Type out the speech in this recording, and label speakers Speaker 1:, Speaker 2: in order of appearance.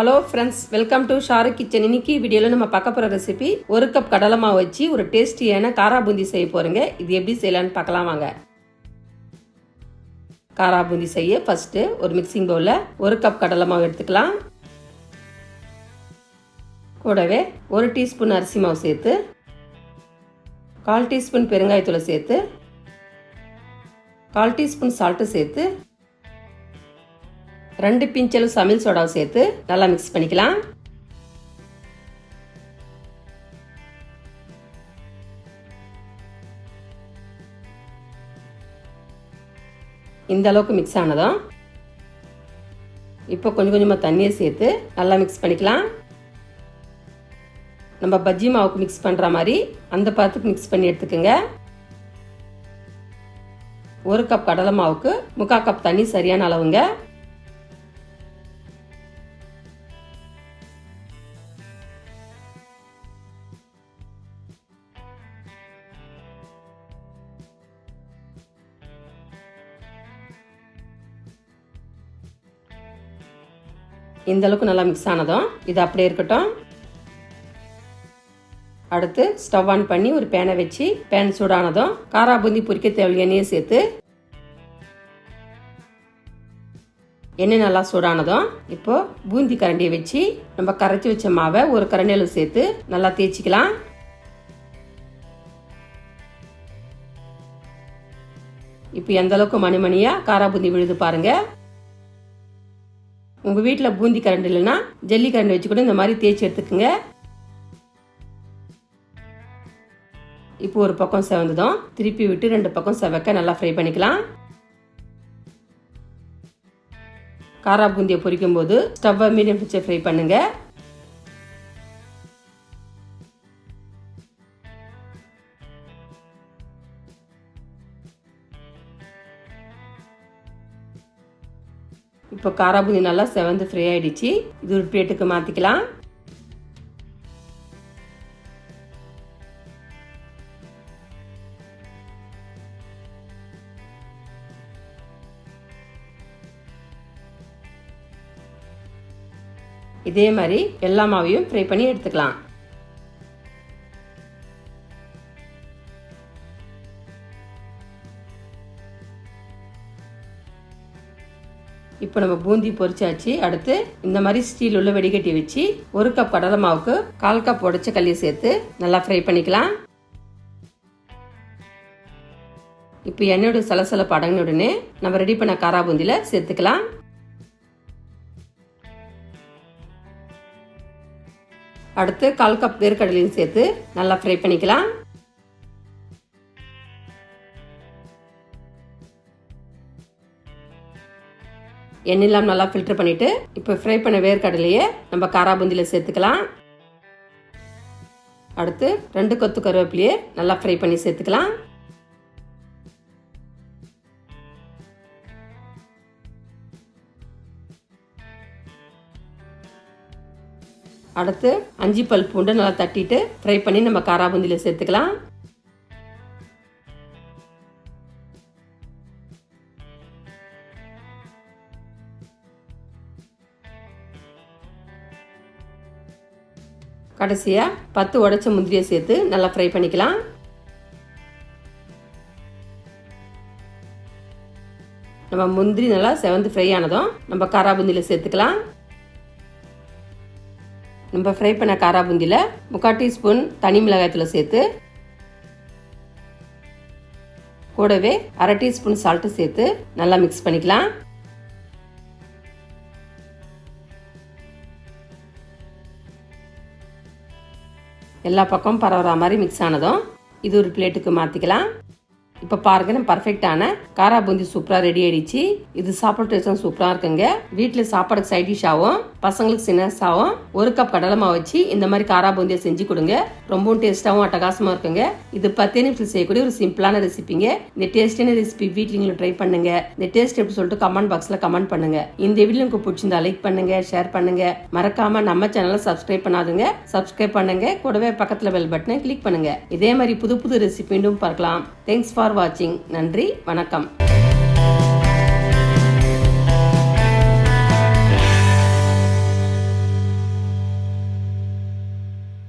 Speaker 1: Hello friends welcome to Sharu kitchen இன்னைக்கு வீடியோவில் நம்ம பார்க்க போகிற ரெசிபி ஒரு கப் கடலை மாவு வச்சு ஒரு டேஸ்டியான காரா பூந்தி செய்ய போகிறேங்க இது எப்படி செய்யலான்னு பார்க்கலாம் வாங்க. காரா பூந்தி செய்ய ஃபஸ்ட்டு ஒரு மிக்சிங் பவுலில் ஒரு கப் கடலை மாவு எடுத்துக்கலாம். கூடவே ஒரு டீஸ்பூன் அரிசி மாவு சேர்த்து கால் டீஸ்பூன் பெருங்காயத்தூளை சேர்த்து கால் டீஸ்பூன் சால்ட்டு சேர்த்து ரெண்டு பிஞ்சளவு சமையல் சோடாவை சேர்த்து நல்லா மிக்ஸ் பண்ணிக்கலாம். இந்த அளவுக்கு மிக்ஸ் ஆனதும் இப்போ கொஞ்சம் கொஞ்சமாக தண்ணியை சேர்த்து நல்லா மிக்ஸ் பண்ணிக்கலாம். நம்ம பஜ்ஜி மாவுக்கு மிக்ஸ் பண்ணுற மாதிரி அந்த பதத்துக்கு மிக்ஸ் பண்ணி எடுத்துக்கோங்க. ஒரு கப் கடலை மாவுக்கு முக்கால் கப் தண்ணி சரியான அளவுங்க. இந்த அளவுக்கு நல்லா மிக்ஸ் ஆனதும் இது அப்படியே இருக்கட்டும். அடுத்து ஸ்டவ் ஆன் பண்ணி ஒரு பேனை வச்சு பேன் சூடானதும் காரா பூந்தி பொரிக்க தேவையான எண்ணெயை சேர்த்து எண்ணெய் நல்லா சூடானதும் இப்போ பூந்தி கரண்டியை வச்சு நம்ம கரைச்சி வச்ச மாவை ஒரு கரண்டியில் சேர்த்து நல்லா தேய்ச்சிக்கலாம். இப்போ எந்த அளவுக்கு மணி மணியா காரா பூந்தி விழுது பாருங்க. உங்கள் வீட்டில் பூந்தி கரண்ட் இல்லைன்னா ஜல்லி கரண்ட் வச்சு கூட இந்த மாதிரி தேய்ச்சி எடுத்துக்கோங்க. இப்போ ஒரு பக்கம் செவந்ததும் திருப்பி விட்டு ரெண்டு பக்கம் செவக்க நல்லா ஃப்ரை பண்ணிக்கலாம். காரா பூந்தியை பொரிக்கும் போது ஸ்டவ்வை மீடியம் வச்சு ஃப்ரை பண்ணுங்க. இப்போ காரா நல்லா செவந்து ஃப்ரை ஆயிடுச்சு. இது ஒரு பிளேட்டுக்கு மாற்றிக்கலாம் இதே மாதிரி எல்லா மாவையும் ஃப்ரை பண்ணி எடுத்துக்கலாம். இப்போ நம்ம பூந்தி பொரிச்சாச்சு. அடுத்து இந்த மாதிரி ஸ்டீல் உள்ள வெடிகட்டி வச்சு ஒரு கப் கடலை மாவுக்கு கால் கப் உடச்ச கல்லியை சேர்த்து நல்லா ஃப்ரை பண்ணிக்கலாம். இப்போ எண்ணெயோட சலசலப்பு அடங்கின உடனே நம்ம ரெடி பண்ண காரா பூந்தியில் சேர்த்துக்கலாம். அடுத்து கால் கப் வேர்க்கடலையும் சேர்த்து நல்லா ஃப்ரை பண்ணிக்கலாம். எண்ணெய்லாம் நல்லா ஃபில்டர் பண்ணிட்டு இப்போ ஃப்ரை பண்ண வேர்க்கடலையே நம்ம காராபூந்தியில் சேர்த்துக்கலாம். அடுத்து ரெண்டு கொத்து கருவேப்பிலையே நல்லா ஃப்ரை பண்ணி சேர்த்துக்கலாம். அடுத்து அஞ்சு பல் பூண்டு நல்லா தட்டிட்டு ஃப்ரை பண்ணி நம்ம காராபூந்தியில் சேர்த்துக்கலாம். கடைசியாக பத்து உடச்ச முந்திரியை சேர்த்து நல்லா ஃப்ரை பண்ணிக்கலாம். நம்ம முந்திரி நல்லா செவந்து ஃப்ரை ஆனதும் நம்ம காராபுந்தியில் சேர்த்துக்கலாம். நம்ம ஃப்ரை பண்ண காராபுந்தியில் முக்கால் டீஸ்பூன் தனி மிளகாயத்தில் சேர்த்து கூடவே அரை டீஸ்பூன் சால்ட்டு சேர்த்து நல்லா மிக்ஸ் பண்ணிக்கலாம். எல்லா பக்கமும் பரவுற மாதிரி மிக்ஸ் ஆனதும் இது ஒரு பிளேட்டுக்கு மாற்றிக்கலாம் இப்போ பாருங்க நம்ம பர்ஃபெக்டான காரா பூந்தி சூப்பராக ரெடி ஆயிடுச்சு. இது சாப்பாடு சூப்பராக இருக்குங்க. வீட்டில் சாப்பாடுக்கு சைட் ஆகும் பசங்களுக்கு ஸ்நாக்ஸாகவும் ஒரு கப் கடலை மாவு வச்சு இந்த மாதிரி காரா பூந்தியை செஞ்சு கொடுங்க. ரொம்பவும் டேஸ்ட்டாகவும் அட்டகாசமாக இருக்குங்க. இது பத்தே நிமிஷத்தில் செய்யக்கூடிய ஒரு சிம்பிளான ரெசிபிங்க இந்த டேஸ்டியான ரெசிபி வீட்டில் நீங்களும் ட்ரை பண்ணுங்க. இந்த டேஸ்ட் எப்படி சொல்லிட்டு கமெண்ட் பாக்ஸில் கமெண்ட் பண்ணுங்க. இந்த வீடியோ உங்களுக்கு பிடிச்சிருந்தா லைக் பண்ணுங்க ஷேர் பண்ணுங்க. மறக்காம நம்ம சேனலை சப்ஸ்கிரைப் பண்ணாதுங்க. சப்ஸ்கிரைப் பண்ணுங்க. கூடவே பக்கத்தில் பெல் பட்டனை கிளிக் பண்ணுங்க. இதே மாதிரி புது புது ரெசிபி மீண்டும் பார்க்கலாம். தேங்க்ஸ் ஃபார் வாட்சிங் நன்றி வணக்கம்.